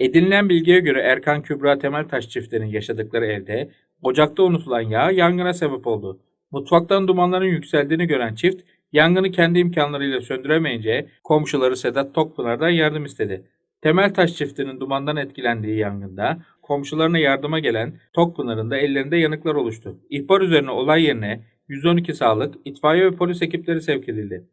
Edinilen bilgiye göre Erkan Kübra Temeltaş çiftinin yaşadıkları evde ocakta unutulan yağ yangına sebep oldu. Mutfaktan dumanların yükseldiğini gören çift yangını kendi imkanlarıyla söndüremeyince komşuları Sedat Tokpınar'dan yardım istedi. Temeltaş çiftinin dumandan etkilendiği yangında komşularına yardıma gelen Tokpınar'ın da ellerinde yanıklar oluştu. İhbar üzerine olay yerine 112 sağlık, itfaiye ve polis ekipleri sevk edildi.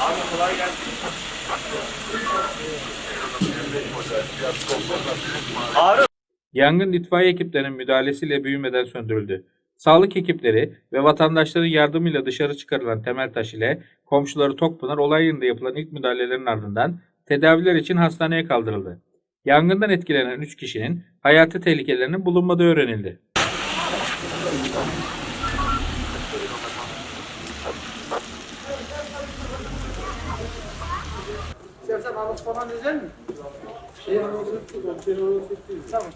Abi kolay gelsin. Harun. Yangın itfaiye ekiplerinin müdahalesiyle büyümeden söndürüldü. Sağlık ekipleri ve vatandaşların yardımıyla dışarı çıkarılan temel taş ile komşuları Tokpınar olay yerinde yapılan ilk müdahalelerin ardından tedaviler için hastaneye kaldırıldı. Yangından etkilenen 3 kişinin hayati tehlikelerinin bulunmadığı öğrenildi. İstersen anons falan özel mi? Şey anons Tamam.